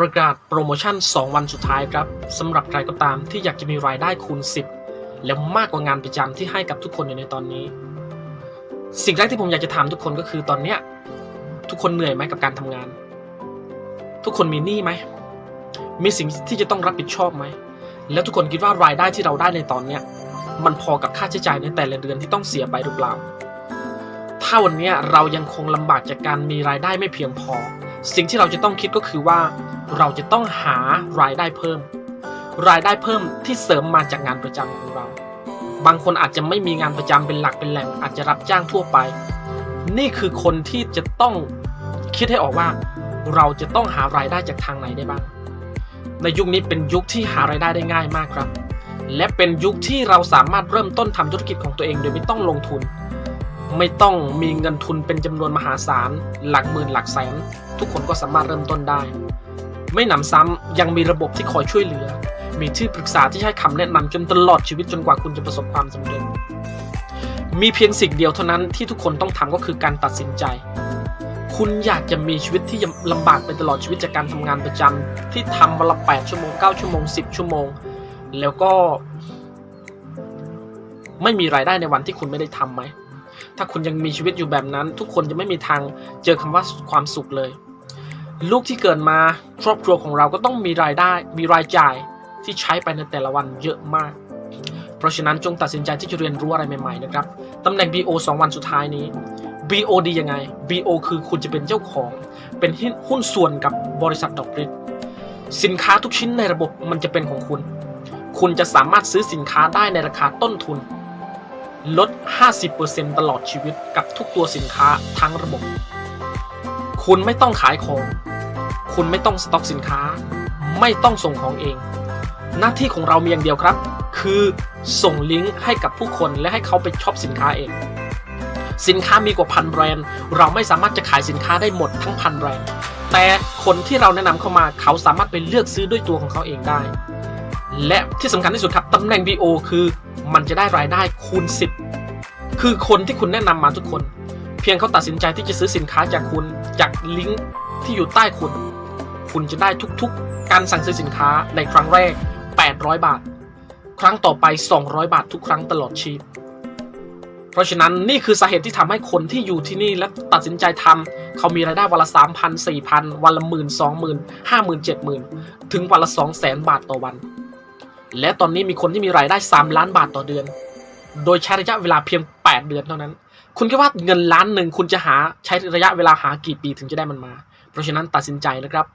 ประกาศโปรโมชั่น 2 วันสุดท้ายครับสำหรับใครก็ตามที่อยากจะมีรายได้คูณ 10 แล้วมากกว่างานประจำที่ให้กับทุกคนอยู่ในตอนนี้ สิ่งแรกที่ผมอยากจะถามทุกคนก็คือตอนเนี้ยทุกคนเหนื่อยไหมกับการทำงาน ทุกคนมีหนี้ไหมมีสิ่งที่จะต้องรับผิดชอบไหมแล้วทุกคนคิดว่ารายได้ที่เราได้ในตอนเนี้ยมันพอกับค่าใช้จ่ายในแต่ละเดือนที่ต้องเสียไปหรือเปล่า ถ้าวันนี้เรายังคงลำบากจากการมีรายได้ไม่เพียงพอ สิ่งที่เราจะต้องคิดก็คือว่า เราจะต้องหารายได้เพิ่ม รายได้เพิ่มที่เสริมมาจากงานประจำของเรา บางคนอาจจะไม่มีงานประจำเป็นหลักเป็นแหล่ง อาจจะรับจ้างทั่วไป นี่คือคนที่จะต้องคิดให้ออกว่า เราจะต้องหารายได้จากทางไหนได้บ้าง ในยุคนี้เป็นยุคที่หารายได้ได้ง่ายมากครับ และเป็นยุคที่เราสามารถเริ่มต้นทำธุรกิจของตัวเองโดยไม่ต้องลงทุน ไม่ต้องมีเงินทุนเป็นจำนวนมหาศาล หลักหมื่นหลักแสน ทุกคนก็สามารถเริ่มต้นได้ ไม่หนำซ้ำยังมีระบบที่คอยช่วยเหลือ มีที่ปรึกษาที่ให้คำแนะนำจนตลอดชีวิตจนกว่าคุณจะประสบความสำเร็จ มีเพียงสิ่งเดียวเท่านั้นที่ทุกคนต้องทำก็คือการตัดสินใจ คุณอยากจะมีชีวิตที่ลำบากไปตลอดชีวิตจากการทำงานประจำที่ทำวันละ8ชั่วโมง9ชั่วโมง10 ชั่วโมง แล้วก็ ไม่มีรายได้ในวันที่คุณไม่ได้ทำไหม ถ้าคุณยังมีชีวิตอยู่แบบนั้น ทุกคนจะไม่มีทางเจอคำว่าความสุขเลย ลูกที่เกิดมาครอบครัวของเราก็ต้องมีรายได้มีรายจ่ายที่ใช้ไปในแต่ละวันเยอะมาก เพราะฉะนั้นจงตัดสินใจที่จะเรียนรู้อะไรใหม่ๆนะครับตำแหน่ง BO 2 วันสุดท้ายนี้ BO ดียังไง BO คือคุณจะเป็นเจ้าของ เป็นหุ้นส่วนกับบริษัทดอกริดสินค้าทุกชิ้นในระบบมันจะเป็นของคุณ คุณจะสามารถซื้อสินค้าได้ในราคาต้นทุน ลด 50%ตลอดชีวิตกับทุกตัวสินค้าทั้งระบบ คุณไม่ต้องขายของ คุณไม่ต้องสต็อกสินค้า ไม่ต้องส่งของเอง หน้าที่ของเรามีอย่างเดียวครับ คือส่งลิงก์ให้กับผู้คนและให้เขาไปช็อปสินค้าเอง สินค้ามีกว่าพันแบรนด์ เราไม่สามารถจะขายสินค้าได้หมดทั้งพันแบรนด์ แต่คนที่เราแนะนำเข้ามาเขาสามารถไปเลือกซื้อด้วยตัวของเขาเองได้ และที่สำคัญที่สุดครับตำแหน่ง BO คือ มันจะได้รายได้คูณ 10 คือคนที่คุณแนะนำมาทุกคน เพียงเขาตัดสินใจที่จะซื้อสินค้าจากคุณจากลิงก์ที่อยู่ใต้คุณ คุณจะได้ทุกๆ การสั่งซื้อสินค้าในครั้งแรก 800 บาท ครั้งต่อไป 200 บาททุกครั้งตลอดชีพเพราะฉะนั้นนี่คือสาเหตุที่ทำให้คนที่อยู่ที่นี่และตัดสินใจทำเขามีรายได้วันละ3,000 4,000วันละหมื่นสองหมื่นห้าหมื่นเจ็ดหมื่นถึงวันละ2 0 0แสนบาทต่อวัน และตอนนี้มีคนที่มีรายได้ 3 ล้านบาทต่อเดือน โดยใช้ระยะเวลาเพียง 8 เดือนเท่านั้น คุณคิดว่าเงินล้านหนึ่งคุณจะหาใช้ระยะเวลาหากี่ปีถึงจะได้มันมา เพราะฉะนั้นตัดสินใจนะครับ